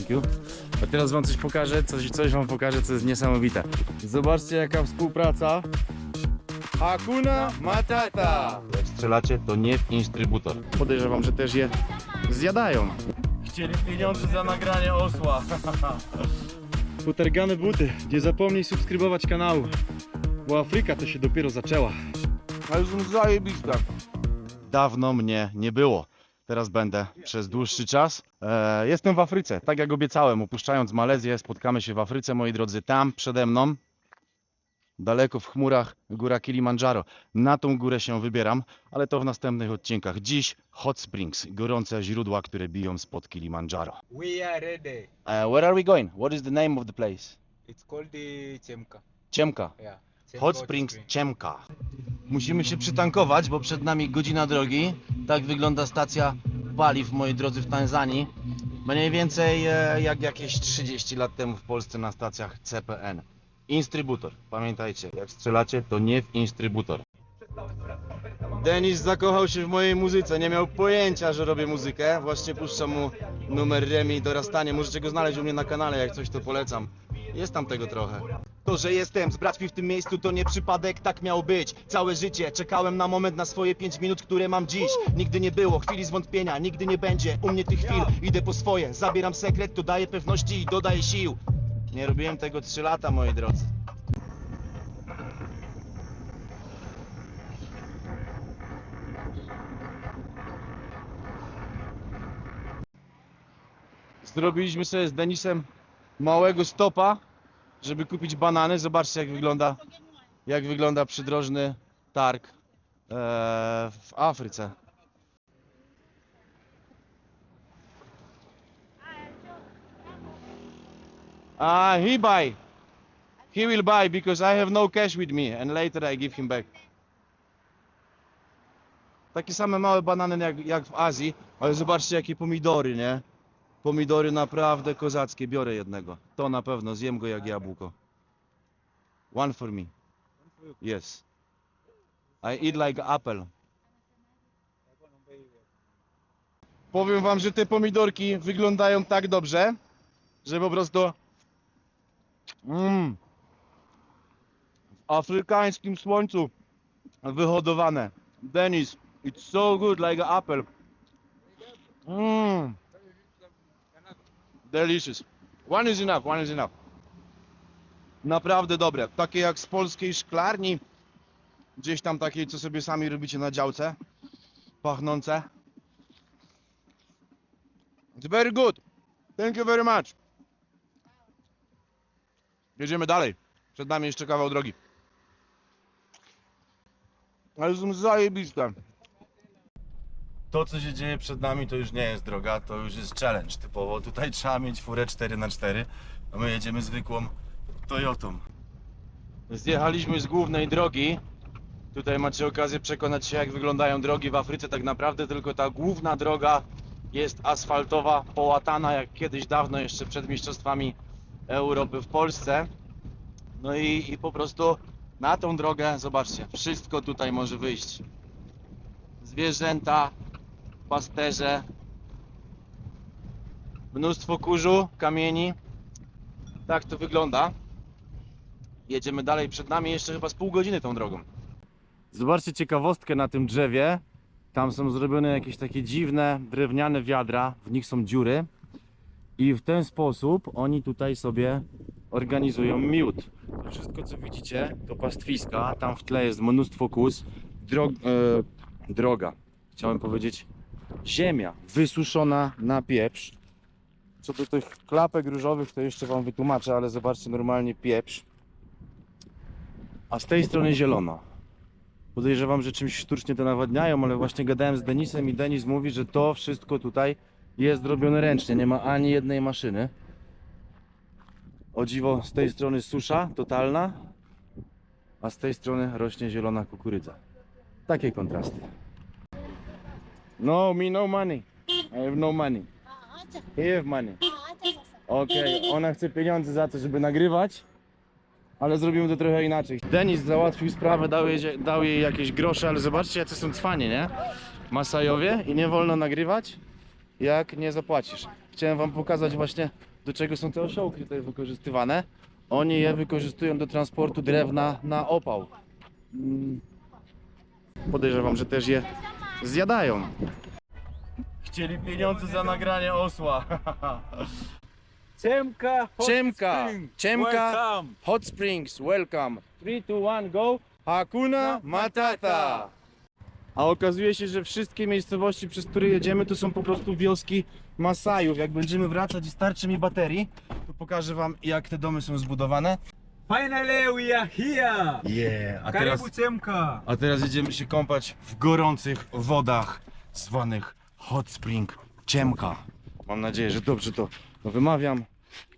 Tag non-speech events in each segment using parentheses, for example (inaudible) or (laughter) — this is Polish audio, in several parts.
Thank you. A teraz wam coś pokażę, coś, coś wam pokażę, co jest niesamowite. Zobaczcie jaka współpraca. Hakuna Matata! Jak strzelacie, to nie w instrybutor. Podejrzewam, że też je zjadają. Chcieli pieniądze za nagranie osła. (laughs) Futergane buty. Nie zapomnij subskrybować kanału. Bo Afryka to się dopiero zaczęła. Ale są zajebiste. Dawno mnie nie było. Teraz będę przez dłuższy czas. E, jestem w Afryce, tak jak obiecałem. Opuszczając Malezję, spotkamy się w Afryce, moi drodzy. Tam przede mną, daleko w chmurach, góra Kilimandżaro. Na tą górę się wybieram, ale to w następnych odcinkach. Dziś Hot Springs, gorące źródła, które biją spod Kilimandżaro. We are ready. Uh, where are we going? What is the name of the place? It's called the Chemka. Ciemka. Yeah. Hot Springs Ciemka. Musimy się przytankować, bo przed nami godzina drogi. Tak wygląda stacja paliw, moi drodzy, w Tanzanii. Mniej więcej e, jak jakieś 30 lat temu w Polsce na stacjach CPN. Instrybutor. Pamiętajcie, jak strzelacie, to nie w instrybutor. Denis zakochał się w mojej muzyce, nie miał pojęcia, że robię muzykę. Właśnie puszczam mu numer Remi Dorastanie. Możecie go znaleźć u mnie na kanale, jak coś to polecam. Jest tam tego trochę. To, że jestem z braćmi w tym miejscu, to nie przypadek, tak miało być. Całe życie czekałem na moment, na swoje 5 minut, które mam dziś. Nigdy nie było chwili zwątpienia, nigdy nie będzie u mnie tych chwil. Idę po swoje, zabieram sekret, to daje pewności i dodaje sił. Nie robiłem tego 3 lata, moi drodzy. Zrobiliśmy sobie z Denisem małego stopa, żeby kupić banany. Zobaczcie jak wygląda, jak wygląda przydrożny targ e, w Afryce. Ah, he buy. He will buy because I have no cash with me and later I give him back. Takie same małe banany jak, jak w Azji, ale zobaczcie jakie pomidory, nie? Pomidory naprawdę kozackie, biorę jednego. To na pewno, zjem go jak jabłko. One for me. Yes. I eat like apple. Powiem wam, że te pomidorki wyglądają tak dobrze, że po prostu mm, w afrykańskim słońcu wyhodowane. Denis, it's so good like apple. Mm. Delicious. One is enough, one is enough. Naprawdę dobre. Takie jak z polskiej szklarni. Gdzieś tam takiej, co sobie sami robicie na działce. Pachnące. It's very good. Thank you very much. Jedziemy dalej. Przed nami jeszcze kawał drogi. Ale są zajebiste. To, co się dzieje przed nami, to już nie jest droga, to już jest challenge typowo. Tutaj trzeba mieć furę 4x4, a my jedziemy zwykłą Toyotą. Zjechaliśmy z głównej drogi. Tutaj macie okazję przekonać się, jak wyglądają drogi w Afryce. Tak naprawdę tylko ta główna droga jest asfaltowa, połatana jak kiedyś dawno, jeszcze przed mistrzostwami Europy w Polsce. No i, i po prostu na tą drogę, zobaczcie, wszystko tutaj może wyjść. Zwierzęta, pasterze, mnóstwo kurzu, kamieni. Tak to wygląda. Jedziemy dalej, przed nami jeszcze chyba z pół godziny tą drogą. Zobaczcie ciekawostkę na tym drzewie. Tam są zrobione jakieś takie dziwne drewniane wiadra, w nich są dziury. I w ten sposób oni tutaj sobie organizują miód. To wszystko co widzicie to pastwiska, tam w tle jest mnóstwo kus. Drog, e, droga, chciałem powiedzieć ziemia wysuszona na pieprz. Co do tych klapek różowych to jeszcze wam wytłumaczę, ale zobaczcie normalnie pieprz. A z tej strony zielono. Podejrzewam, że czymś sztucznie to nawadniają, ale właśnie gadałem z Denisem i Denis mówi, że to wszystko tutaj jest robione ręcznie, nie ma ani jednej maszyny. O dziwo, z tej strony susza totalna, a z tej strony rośnie zielona kukurydza. Takie kontrasty. No, me no money. I have no money. He have money. Okej, ona chce pieniądze za to, żeby nagrywać, ale zrobimy to trochę inaczej. Denis załatwił sprawę, dał jej, dał jej jakieś grosze, ale zobaczcie jacy są cwanie, nie? Masajowie i nie wolno nagrywać, jak nie zapłacisz. Chciałem wam pokazać właśnie do czego są te osiołki tutaj wykorzystywane. Oni je wykorzystują do transportu drewna na opał. Mm. Podejrzewam, że też je zjadają. Chcieli pieniądze za nagranie osła. (laughs) Ciemka. hot Ciemka, spring. Ciemka. Welcome. Hot Springs, welcome. 3, 2, 1, go. Hakuna Matata. A okazuje się, że wszystkie miejscowości, przez które jedziemy, to są po prostu wioski Masajów. Jak będziemy wracać i starczy mi baterii, to pokażę wam, jak te domy są zbudowane. Finally we are here. Yeah, a teraz, a teraz jedziemy się kąpać w gorących wodach zwanych Hot Spring Ciemka. Mam nadzieję, że dobrze to wymawiam,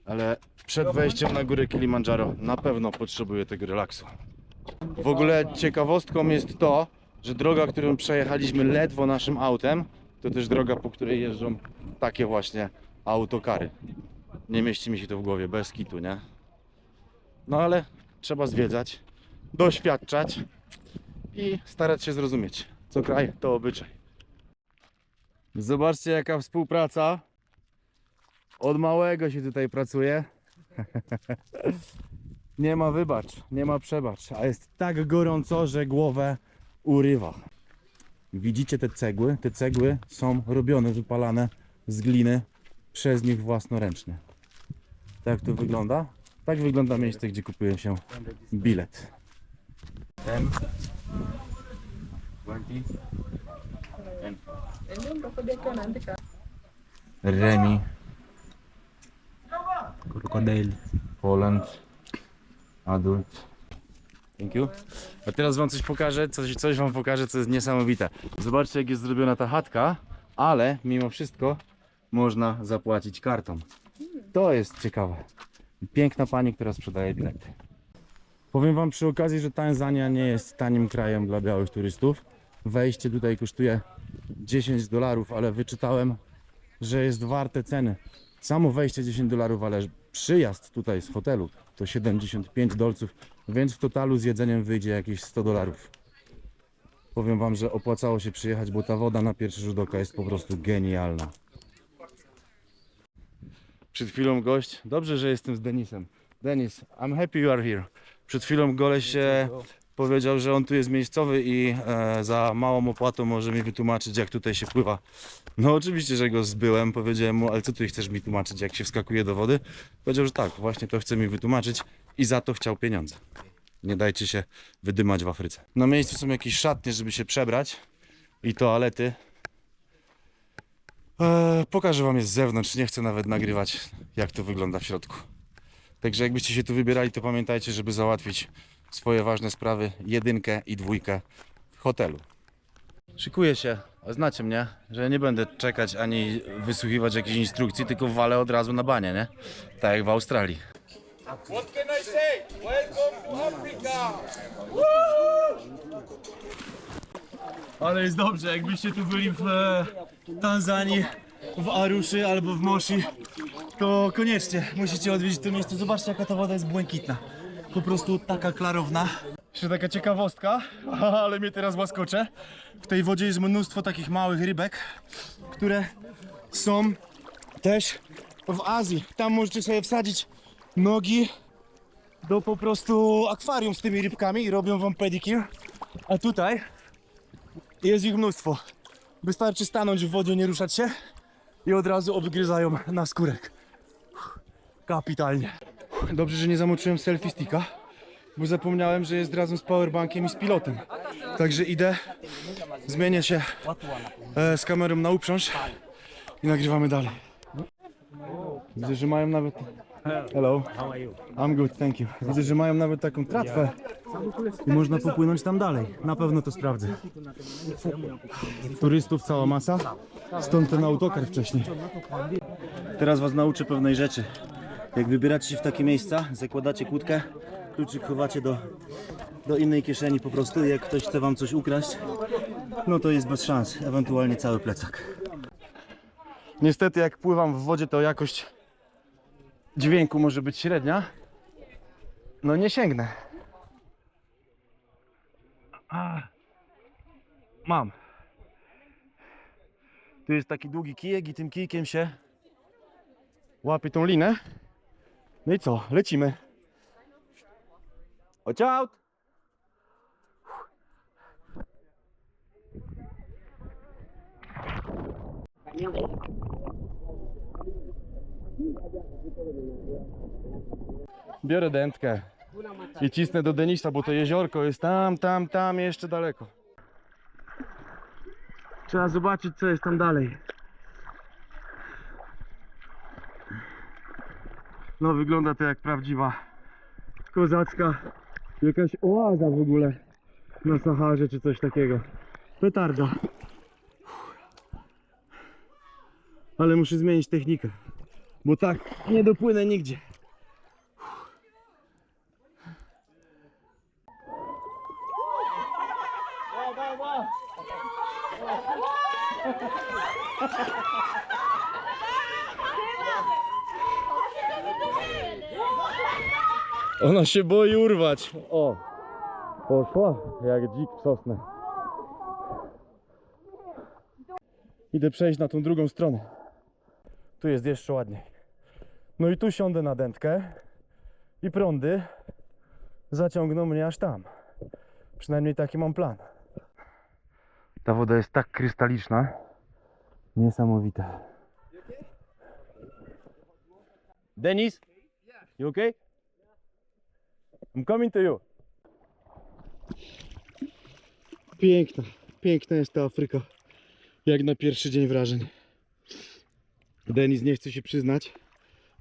ale przed wejściem na górę Kilimandżaro na pewno potrzebuję tego relaksu. W ogóle ciekawostką jest to, że droga, którą przejechaliśmy ledwo naszym autem, to też droga, po której jeżdżą takie właśnie autokary. Nie mieści mi się to w głowie, bez kitu, nie? No ale trzeba zwiedzać, doświadczać i starać się zrozumieć, co kraj to obyczaj. Zobaczcie jaka współpraca. Od małego się tutaj pracuje. (laughs) nie ma wybacz, nie ma przebacz, a jest tak gorąco, że głowę urywa. Widzicie te cegły? Te cegły są robione, wypalane z gliny przez nich własnoręcznie. Tak to wygląda? Tak wygląda miejsce, gdzie kupuje się bilet. Ten. 20. Remi, Crocodile. Poland, adult. Thank you. A teraz wam coś pokażę, coś, coś wam pokażę, co jest niesamowite. Zobaczcie jak jest zrobiona ta chatka, ale mimo wszystko można zapłacić kartą. To jest ciekawe. Piękna pani, która sprzedaje bilety. Powiem wam przy okazji, że Tanzania nie jest tanim krajem dla białych turystów. Wejście tutaj kosztuje 10 dolarów, ale wyczytałem, że jest warte ceny. Samo wejście 10 dolarów, ale przyjazd tutaj z hotelu to 75 dolców, więc w totalu z jedzeniem wyjdzie jakieś 100 dolarów. Powiem wam, że opłacało się przyjechać, bo ta woda na pierwszy rzut oka jest po prostu genialna. Przed chwilą gość, dobrze, że jestem z Denisem. Denis, I'm happy you are here. Przed chwilą goleś e, powiedział, że on tu jest miejscowy i e, za małą opłatą może mi wytłumaczyć, jak tutaj się pływa. No oczywiście, że go zbyłem, powiedziałem mu, ale co ty chcesz mi tłumaczyć, jak się wskakuje do wody? Powiedział, że tak, właśnie to chce mi wytłumaczyć i za to chciał pieniądze. Nie dajcie się wydymać w Afryce. Na miejscu są jakieś szatnie, żeby się przebrać i toalety. Eee, pokażę wam je z zewnątrz, nie chcę nawet nagrywać, jak to wygląda w środku. Także jakbyście się tu wybierali, to pamiętajcie, żeby załatwić swoje ważne sprawy, jedynkę i dwójkę w hotelu. Szykuję się, znacie mnie, że nie będę czekać ani wysłuchiwać jakichś instrukcji, tylko walę od razu na banie, nie? Tak jak w Australii. What can I say? Welcome to Africa. Ale jest dobrze, jakbyście tu byli w e, Tanzanii, w Aruszy albo w Moshi, to koniecznie musicie odwiedzić to miejsce. Zobaczcie jaka ta woda jest błękitna. Po prostu taka klarowna. Jeszcze taka ciekawostka, (laughs) ale mnie teraz łaskocze. W tej wodzie jest mnóstwo takich małych rybek, które są też w Azji. Tam możecie sobie wsadzić nogi do po prostu akwarium z tymi rybkami i robią wam pedicure. A tutaj jest ich mnóstwo. Wystarczy stanąć w wodzie, nie ruszać się i od razu obgryzają na skórek. Kapitalnie. Dobrze, że nie zamoczyłem selfie sticka, bo zapomniałem, że jest razem z powerbankiem i z pilotem. Także idę, zmienię się e, z kamerą na uprząż i nagrywamy dalej. Widzę, że mają nawet... Hello. How are you? I'm good, thank you. Widzę, że mają nawet taką tratwę i można popłynąć tam dalej. Na pewno to sprawdzę. Turystów cała masa, stąd ten autokar wcześniej. Teraz was nauczę pewnej rzeczy. Jak wybieracie się w takie miejsca, zakładacie kłódkę, kluczyk chowacie do, do innej kieszeni po prostu jak ktoś chce wam coś ukraść, no to jest bez szans, ewentualnie cały plecak. Niestety jak pływam w wodzie, to jakość dźwięku może być średnia. No nie sięgnę. A. Mam. Tu jest taki długi kijek i tym kijkiem się Łapię tą linę. No i co? Lecimy. Watch out! Biorę dętkę i cisnę do Denisa, bo to jeziorko jest tam, tam, tam jeszcze daleko. Trzeba zobaczyć co jest tam dalej. No wygląda to jak prawdziwa kozacka jakaś oaza w ogóle na Saharze czy coś takiego. Petarda. Ale muszę zmienić technikę, bo tak nie dopłynę nigdzie. Ona się boi urwać. O, poszła jak dzik w sosnę. Idę przejść na tą drugą stronę. Tu jest jeszcze ładniej. No i tu siądę na dętkę i prądy zaciągną mnie aż tam. Przynajmniej taki mam plan. Ta woda jest tak krystaliczna. Niesamowite. Denis? You okay? I'm coming to you. Piękna, piękna jest ta Afryka. Jak na pierwszy dzień wrażeń. Denis nie chce się przyznać,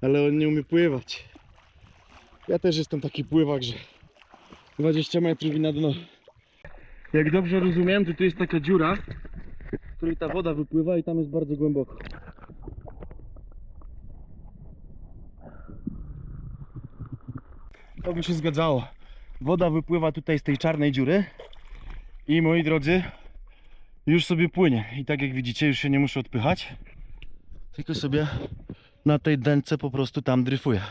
ale on nie umie pływać. Ja też jestem taki pływak, że 20 metrów i na dno. Jak dobrze rozumiem, to tu jest taka dziura, w której ta woda wypływa i tam jest bardzo głęboko. To by się zgadzało. Woda wypływa tutaj z tej czarnej dziury i moi drodzy, już sobie płynie. I tak jak widzicie, już się nie muszę odpychać, tylko sobie na tej dęce po prostu tam dryfuję.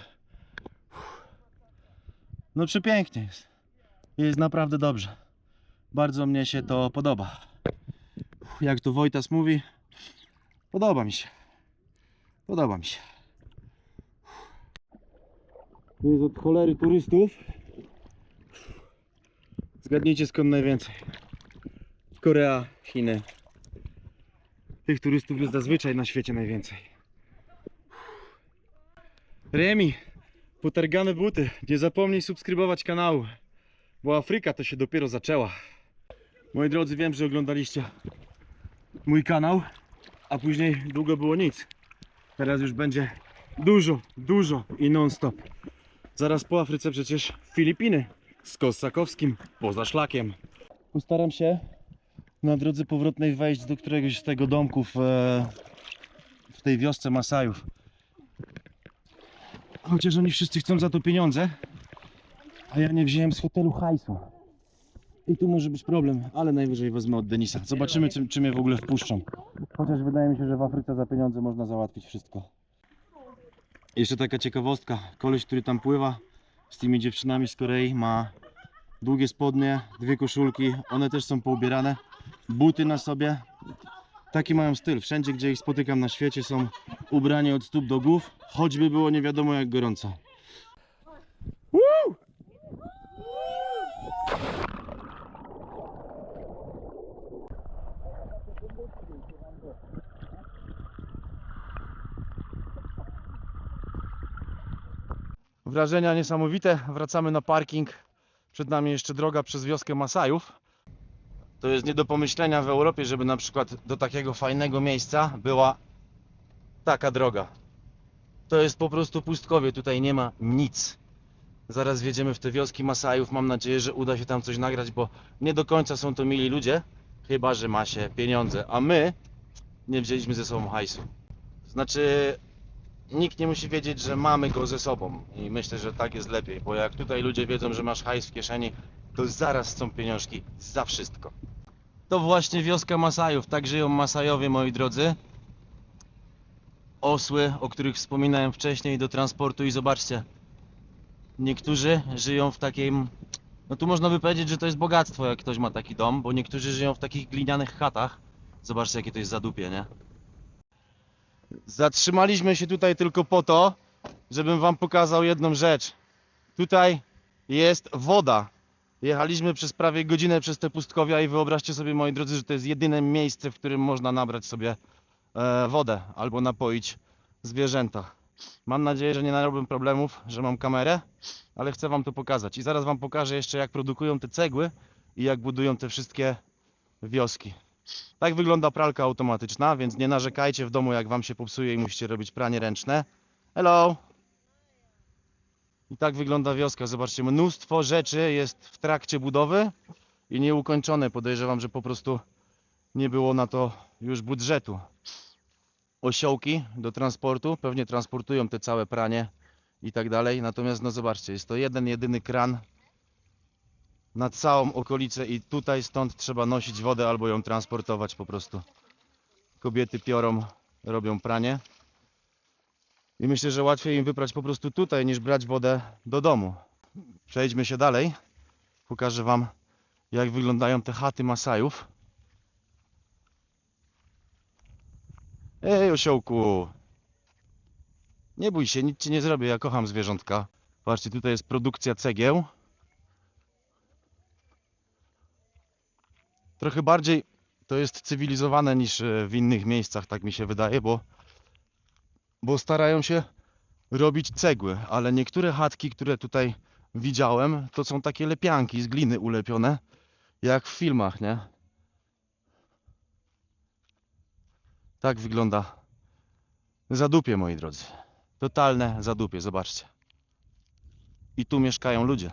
No przepięknie jest. Jest naprawdę dobrze. Bardzo mnie się to podoba. Jak to Wojtas mówi, podoba mi się. Podoba mi się. Jest od cholery turystów. Zgadnijcie skąd najwięcej. Korea, Chiny. Tych turystów jest zazwyczaj na świecie najwięcej. Remi, potargane buty. Nie zapomnij subskrybować kanału, bo Afryka to się dopiero zaczęła. Moi drodzy, wiem, że oglądaliście mój kanał, a później długo było nic. Teraz już będzie dużo, dużo i non-stop. Zaraz po Afryce przecież Filipiny z Kosakowskim poza szlakiem. Postaram się na drodze powrotnej wejść do któregoś z tego domków e, w tej wiosce Masajów. Chociaż oni wszyscy chcą za to pieniądze, a ja nie wziąłem z hotelu hajsu. I tu może być problem, ale najwyżej wezmę od Denisa. Zobaczymy, czy, czy mnie w ogóle wpuszczą. Chociaż wydaje mi się, że w Afryce za pieniądze można załatwić wszystko. Jeszcze taka ciekawostka. Koleś, który tam pływa z tymi dziewczynami z Korei ma długie spodnie, dwie koszulki. One też są poubierane. Buty na sobie. Taki mają styl. Wszędzie, gdzie ich spotykam na świecie są ubrani od stóp do głów. Choćby było nie wiadomo jak gorąco. Wrażenia niesamowite. Wracamy na parking. Przed nami jeszcze droga przez wioskę Masajów. To jest nie do pomyślenia w Europie, żeby na przykład do takiego fajnego miejsca była taka droga. To jest po prostu pustkowie, tutaj nie ma nic. Zaraz wjedziemy w te wioski Masajów. Mam nadzieję, że uda się tam coś nagrać, bo nie do końca są to mili ludzie, chyba że ma się pieniądze. A my nie wzięliśmy ze sobą hajsu. Znaczy, nikt nie musi wiedzieć, że mamy go ze sobą i myślę, że tak jest lepiej, bo jak tutaj ludzie wiedzą, że masz hajs w kieszeni, to zaraz są pieniążki za wszystko. To właśnie wioska Masajów, tak żyją Masajowie, moi drodzy. Osły, o których wspominałem wcześniej, do transportu i zobaczcie, niektórzy żyją w takim, no tu można by powiedzieć, że to jest bogactwo, jak ktoś ma taki dom, bo niektórzy żyją w takich glinianych chatach. Zobaczcie, jakie to jest zadupie, nie? Zatrzymaliśmy się tutaj tylko po to, żebym wam pokazał jedną rzecz. Tutaj jest woda. Jechaliśmy przez prawie godzinę przez te pustkowia i wyobraźcie sobie, moi drodzy, że to jest jedyne miejsce, w którym można nabrać sobie e, wodę albo napoić zwierzęta. Mam nadzieję, że nie narobię problemów, że mam kamerę, ale chcę wam to pokazać. I zaraz wam pokażę jeszcze, jak produkują te cegły i jak budują te wszystkie wioski. Tak wygląda pralka automatyczna, więc nie narzekajcie w domu, jak wam się popsuje i musicie robić pranie ręczne. Hello! I tak wygląda wioska. Zobaczcie, mnóstwo rzeczy jest w trakcie budowy i nieukończone. Podejrzewam, że po prostu nie było na to już budżetu. Osiołki do transportu, pewnie transportują te całe pranie i tak dalej. Natomiast no zobaczcie, jest to jeden jedyny kran na całą okolicę i tutaj stąd trzeba nosić wodę albo ją transportować po prostu. Kobiety piorą, robią pranie. I myślę, że łatwiej im wyprać po prostu tutaj niż brać wodę do domu. Przejdźmy się dalej. Pokażę wam jak wyglądają te chaty Masajów. Ej osiołku! Nie bój się, nic ci nie zrobię, ja kocham zwierzątka. Patrzcie, tutaj jest produkcja cegieł. Trochę bardziej to jest cywilizowane niż e, w innych miejscach, tak mi się wydaje, bo, bo starają się robić cegły, ale niektóre chatki, które tutaj widziałem, to są takie lepianki z gliny ulepione, jak w filmach, nie? Tak wygląda zadupie, moi drodzy. Totalne zadupie, zobaczcie. I tu mieszkają ludzie.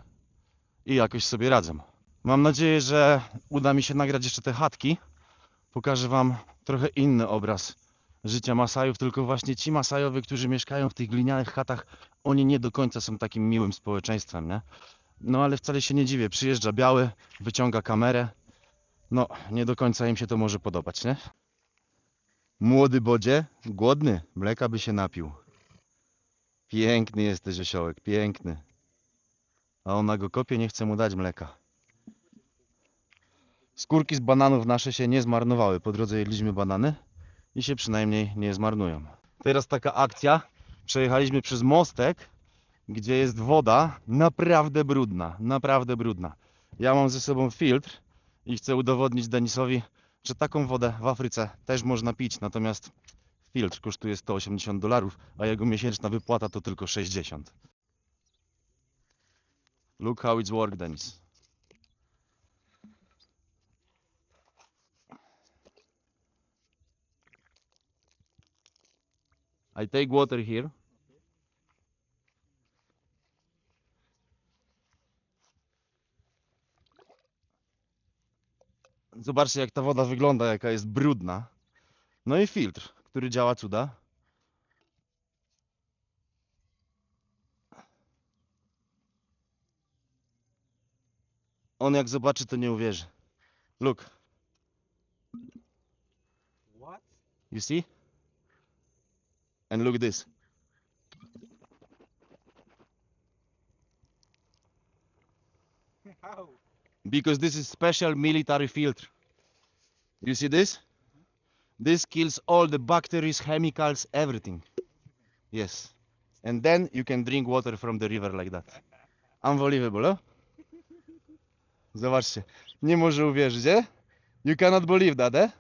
I jakoś sobie radzą. Mam nadzieję, że uda mi się nagrać jeszcze te chatki. Pokażę Wam trochę inny obraz życia Masajów, tylko właśnie ci Masajowie, którzy mieszkają w tych glinianych chatach, oni nie do końca są takim miłym społeczeństwem, nie? No ale wcale się nie dziwię. Przyjeżdża biały, wyciąga kamerę. No, nie do końca im się to może podobać, nie? Młody bodzie, głodny, mleka by się napił. Piękny jesteś, osiołek, piękny. A ona go kopie, nie chce mu dać mleka. Skórki z bananów nasze się nie zmarnowały. Po drodze jedliśmy banany i się przynajmniej nie zmarnują. Teraz taka akcja. Przejechaliśmy przez mostek, gdzie jest woda naprawdę brudna, naprawdę brudna. Ja mam ze sobą filtr i chcę udowodnić Denisowi, że taką wodę w Afryce też można pić, natomiast filtr kosztuje 180 dolarów, a jego miesięczna wypłata to tylko 60. Look how it's worked, Denis. I take water here. Zobaczcie jak ta woda wygląda, jaka jest brudna. No i filtr, który działa cuda. On jak zobaczy to nie uwierzy. Look, What? you see? And look at this. How? because this is special military filter. You see this? This kills all the bacteria, chemicals, everything. Yes. And then you can drink water from the river like that. Unbelievable, oh? Zobaczcie. Nie może uwierzyć, eh? You cannot believe that, eh?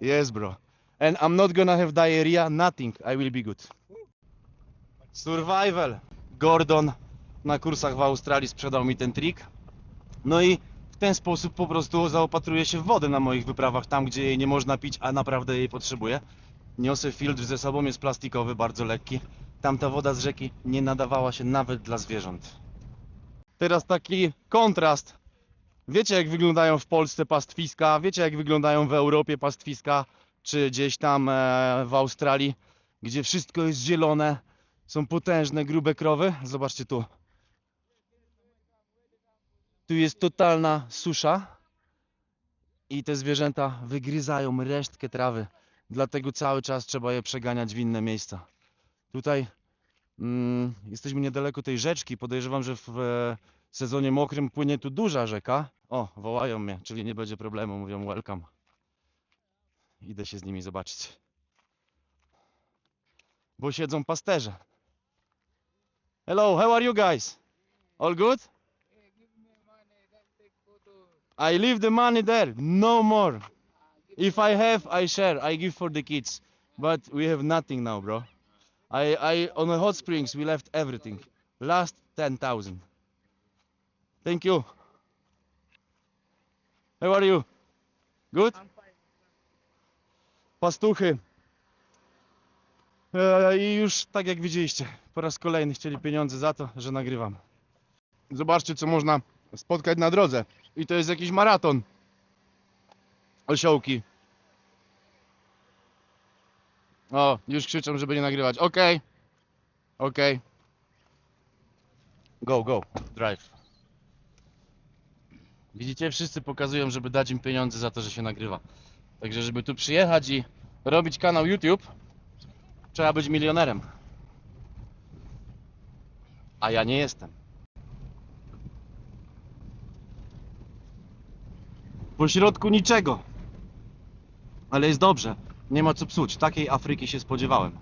Yes, bro. And I'm not gonna have diarrhea, nothing. I will be good. Survival. Gordon na kursach w Australii sprzedał mi ten trik. No i w ten sposób po prostu zaopatruję się w wodę na moich wyprawach, tam gdzie jej nie można pić, a naprawdę jej potrzebuję. Niosę filtr ze sobą, jest plastikowy, bardzo lekki. Tamta woda z rzeki nie nadawała się nawet dla zwierząt. Teraz taki kontrast. Wiecie jak wyglądają w Polsce pastwiska, wiecie jak wyglądają w Europie pastwiska, czy gdzieś tam e, w Australii, gdzie wszystko jest zielone, są potężne, grube krowy. Zobaczcie tu. Tu jest totalna susza i te zwierzęta wygryzają resztkę trawy. Dlatego cały czas trzeba je przeganiać w inne miejsca. Tutaj mm, jesteśmy niedaleko tej rzeczki. Podejrzewam, że w e, sezonie mokrym płynie tu duża rzeka. O, wołają mnie, czyli nie będzie problemu. Mówią welcome. Idę się z nimi zobaczyć. bo siedzą pasterze. Hello, how are you guys? All good? I leave the money there, no more. If I have, I share. I give for the kids. But we have nothing now, bro. I, I on the hot springs we left everything. Last ten thousand. Thank you. How are you? Good? Pastuchy. E, I już tak jak widzieliście, po raz kolejny chcieli pieniądze za to, że nagrywam. Zobaczcie co można spotkać na drodze. I to jest jakiś maraton. Osiołki. O, już krzyczą, żeby nie nagrywać. Okej. Okej. Go, go. Drive. Widzicie, wszyscy pokazują, żeby dać im pieniądze za to, że się nagrywa. Także, żeby tu przyjechać i robić kanał YouTube, trzeba być milionerem. A ja nie jestem. Po środku niczego. Ale jest dobrze. Nie ma co psuć. Takiej Afryki się spodziewałem.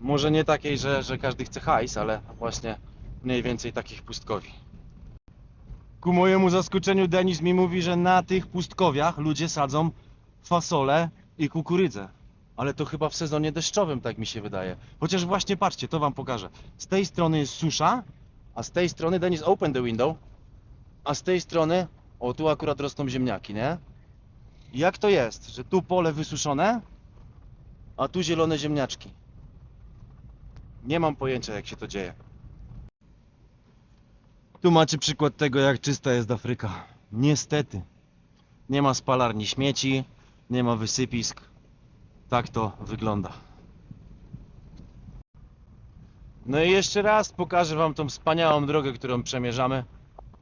Może nie takiej, że, że każdy chce hajs, ale właśnie mniej więcej takich pustkowi. Ku mojemu zaskoczeniu Denis mi mówi, że na tych pustkowiach ludzie sadzą fasolę i kukurydzę. Ale to chyba w sezonie deszczowym, tak mi się wydaje. Chociaż właśnie patrzcie, to wam pokażę. Z tej strony jest susza, a z tej strony Denis open the window. A z tej strony, o tu akurat rosną ziemniaki, nie? Jak to jest, że tu pole wysuszone, a tu zielone ziemniaczki? Nie mam pojęcia jak się to dzieje. Tu macie przykład tego jak czysta jest Afryka. Niestety. Nie ma spalarni śmieci, nie ma wysypisk. Tak to wygląda. No i jeszcze raz pokażę wam tą wspaniałą drogę, którą przemierzamy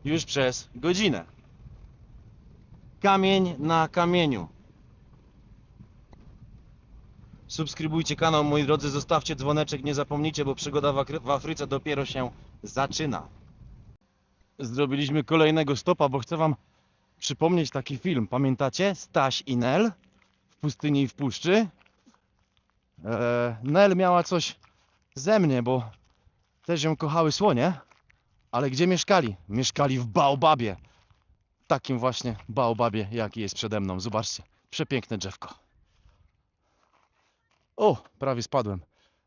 już przez godzinę. Kamień na kamieniu. Subskrybujcie kanał, moi drodzy, zostawcie dzwoneczek, nie zapomnijcie, bo przygoda w, Afryce dopiero się zaczyna. Zrobiliśmy kolejnego stopa, bo chcę wam przypomnieć taki film. Pamiętacie? Staś i Nel w pustyni i w puszczy. Eee, Nel miała coś ze mnie, bo też ją kochały słonie. Ale gdzie mieszkali? Mieszkali w Baobabie. Takim właśnie Baobabie, jaki jest przede mną. Zobaczcie, przepiękne drzewko. O, prawie spadłem.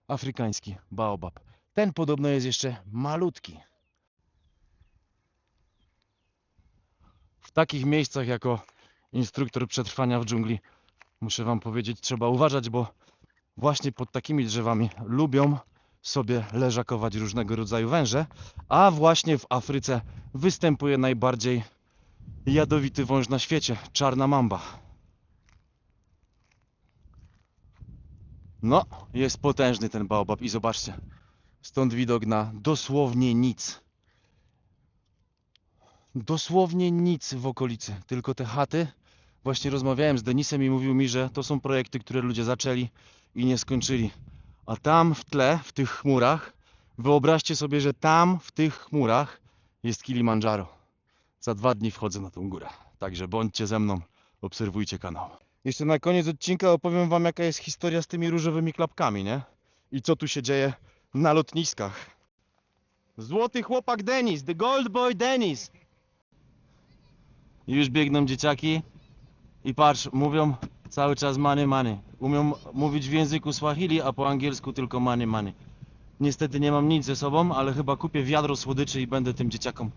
Afrykański Baobab. Ten podobno jest jeszcze malutki. Takich miejscach jako instruktor przetrwania w dżungli muszę wam powiedzieć, trzeba uważać, bo właśnie pod takimi drzewami lubią sobie leżakować różnego rodzaju węże, a właśnie w Afryce występuje najbardziej jadowity wąż na świecie, czarna mamba. No, jest potężny ten baobab i zobaczcie, stąd widok na dosłownie nic. Dosłownie nic w okolicy, tylko te chaty. Właśnie rozmawiałem z Denisem i mówił mi, że to są projekty, które ludzie zaczęli i nie skończyli. A tam w tle, w tych chmurach, wyobraźcie sobie, że tam w tych chmurach jest Kilimandżaro. Za dwa dni wchodzę na tą górę. Także bądźcie ze mną, obserwujcie kanał. Jeszcze na koniec odcinka opowiem wam jaka jest historia z tymi różowymi klapkami, nie? I co tu się dzieje na lotniskach. Złoty chłopak Denis, the gold boy Denis. Już biegną dzieciaki i patrz, mówią cały czas money money. Umią mówić w języku Swahili, a po angielsku tylko money money. Niestety nie mam nic ze sobą, ale chyba kupię wiadro słodyczy i będę tym dzieciakom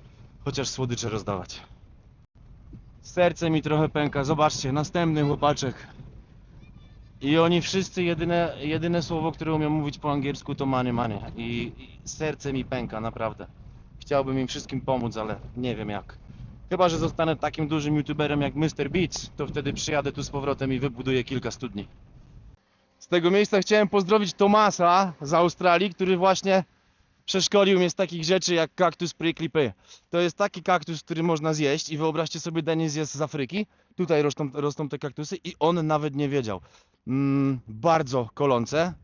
chociaż słodycze rozdawać. Serce mi trochę pęka. Zobaczcie, następny chłopaczek. I oni wszyscy jedyne, jedyne słowo, które umieją mówić po angielsku to money money. I, I serce mi pęka, naprawdę. Chciałbym im wszystkim pomóc, ale nie wiem jak. Chyba, że zostanę takim dużym youtuberem jak Mr. Beats, to wtedy przyjadę tu z powrotem i wybuduję kilka studni. Z tego miejsca chciałem pozdrowić Tomasa z Australii, który właśnie przeszkolił mnie z takich rzeczy jak kaktus prickly. To jest taki kaktus, który można zjeść i wyobraźcie sobie, Denis jest z Afryki. Tutaj rosną, rosną te kaktusy i on nawet nie wiedział. Mm, bardzo kolące.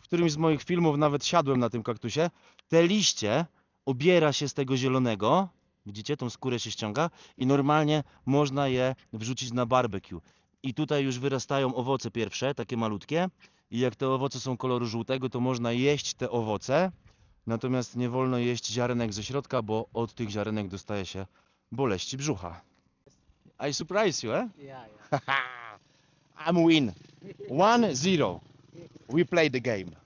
W którymś z moich filmów nawet siadłem na tym kaktusie. Te liście obiera się z tego zielonego. Widzicie, tą skórę się ściąga i normalnie można je wrzucić na barbecue. I tutaj już wyrastają owoce pierwsze, takie malutkie. I jak te owoce są koloru żółtego, to można jeść te owoce. Natomiast nie wolno jeść ziarenek ze środka, bo od tych ziarenek dostaje się boleści brzucha. I surprise you, eh? Yeah, (laughs) yeah. I'm win. 1-0. We play the game.